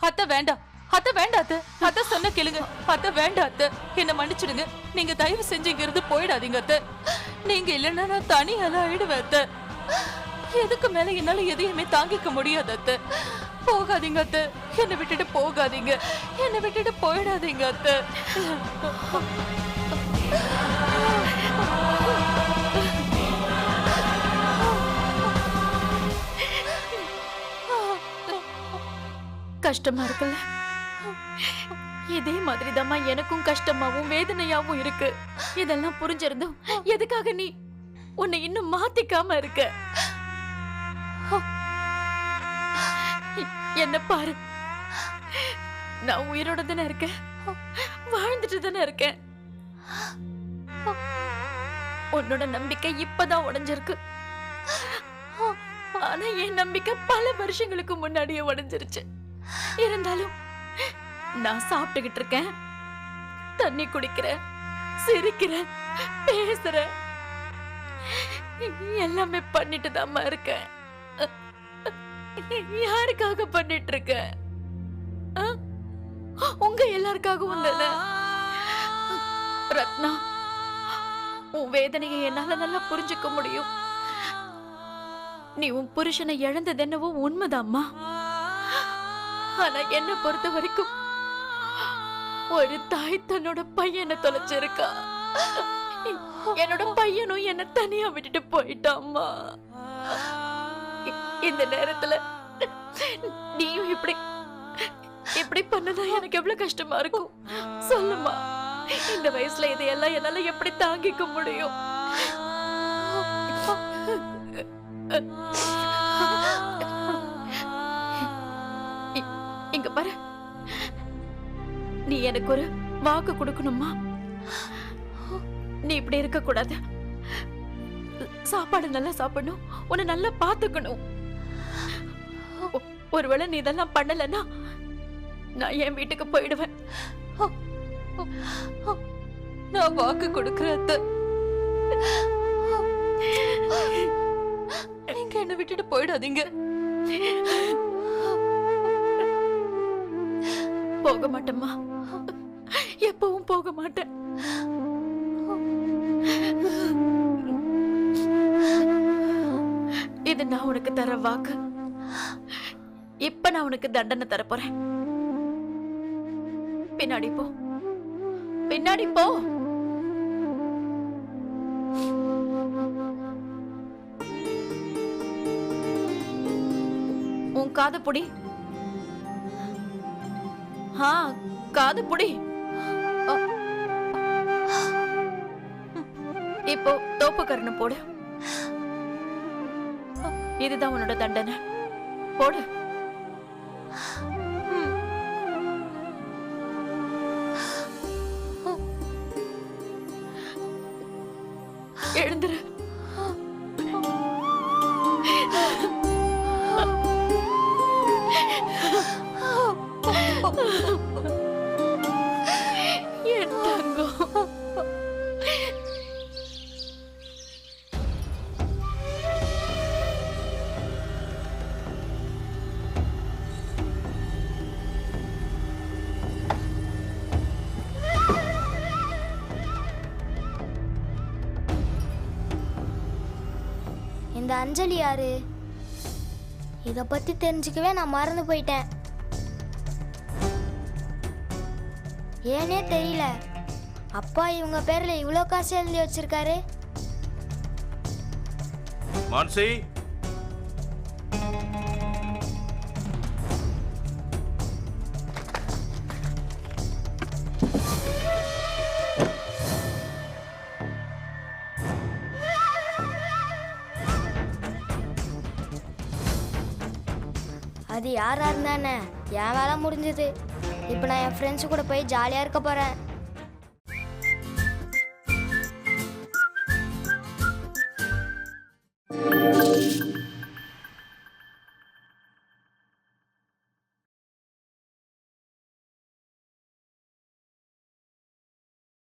அத்தை வேண்டாம். அத்தை வேண்டாம் அத்தை. அத்தை சொன்ன கேளுங்க. அத்தை வேண்டாம் அத்தை. என்ன மன்னிச்சிடுங்க. நீங்க தயவு செஞ்சு இங்க இருந்து போயிடாதீங்க அத்தை. நீங்க இல்லைன்னா நான் தனியால ஆயிடுவேன் அத்தை. எதுக்கு மேல என்னால எதையுமே தாங்கிக்க முடியாது அத்தை. போகாதீங்க அத்தை. என்னை விட்டுட்டு போகாதீங்க. என்னை விட்டுட்டு போயிடாதீங்க அத்தை. கஷ்டமா இருக்குல்ல? இதே மாதிரிதாம்மா எனக்கும் கஷ்டமாவும் வேதனையாவும் இருக்கு. இதெல்லாம் புரிஞ்சிருந்தும் எதுக்காக நீ உன்னை இன்னும் மாத்திக்காம இருக்க? என்ன பாரு. நான் உயிரோட தானே இருக்கேன். வாழ்ந்துட்டு தானே இருக்கேன். உன்னோட நம்பிக்கை இப்பதான் உடைஞ்சிருக்கு. ஆனா என் நம்பிக்கை பல வருஷங்களுக்கு முன்னாடியே உடைஞ்சிருச்சு. இருந்தாலும் நான் சாப்பிட்டுக்கிட்டு இருக்கேன். தண்ணி குடிக்கிறேன் சிரிக்கிறேன் பேசுறேன். எல்லாமே பண்ணிட்டு தாம்மா இருக்கேன். யாருக்காக பண்ணிட்டு இருக்கேன் உங்க எல்லாருக்காகவும் தானே ரத்னா உன் வேதனையை என்னால நல்லா புரிஞ்சுக்க முடியும். நீ உன் புருஷனை இழந்தது என்னவோ உண்மைதாம்மா? ஆனா என்ன பொறுத்த வரைக்கும் ஒரு தாய் தன்னோட பையனை தொலைச்சிருக்கா. என்னோட பையனும் என்ன தனியா விட்டுட்டு போயிட்டாமா இந்த நேரத்துல நீயும் இப்படி இப்படி பண்ணதா எனக்கு எவ்வளவு கஷ்டமா இருக்கும். சொல்லுமா இந்த வயசுல இதையெல்லாம் என்னால எப்படி தாங்கிக்க முடியும்? நீ எனக்கு ஒரு வாக்கு கொடுக்கணுமா? நீ இப்படி இருக்க கூடாது சாப்பாடு நல்லா சாப்பிடணும். உன்னை நல்லா பாத்துக்கணும் ஒருவேளை நீ இதெல்லாம் பண்ணலன்னா நான் என் வீட்டுக்கு போயிடுவேன். நான் வாக்கு கொடுக்கறத நீங்க என்ன விட்டுட்டு போயிடாதீங்க. போக மாட்டேம்மா எப்பவும் போக மாட்டேன் இது நான் உனக்கு தர வாக்கு. இப்ப நான் உனக்கு தண்டனை தரப்போறேன். பின்னாடி போ. பின்னாடி போ. உன் காதை ஆ காது புடி. இப்போ தோப்பு கரணை போடு. இதுதான் உன்னோட தண்டனை. போடு. எழுந்துரு. இந்த அஞ்சலி யாரு? இத பத்தி தெரிஞ்சுக்கவே நான் மறந்து போயிட்டேன். ஏனே தெரியல. அப்பா இவங்க பேர்ல இவ்வளோ காசு எழுதி வச்சிருக்காரு? மான்சி? அது யாரா இருந்தானே? என் வேலை முடிஞ்சது. இப்போ நான் என் ஃப்ரெண்ட்ஸ் கூட போய் ஜாலியாக இருக்க போறேன்.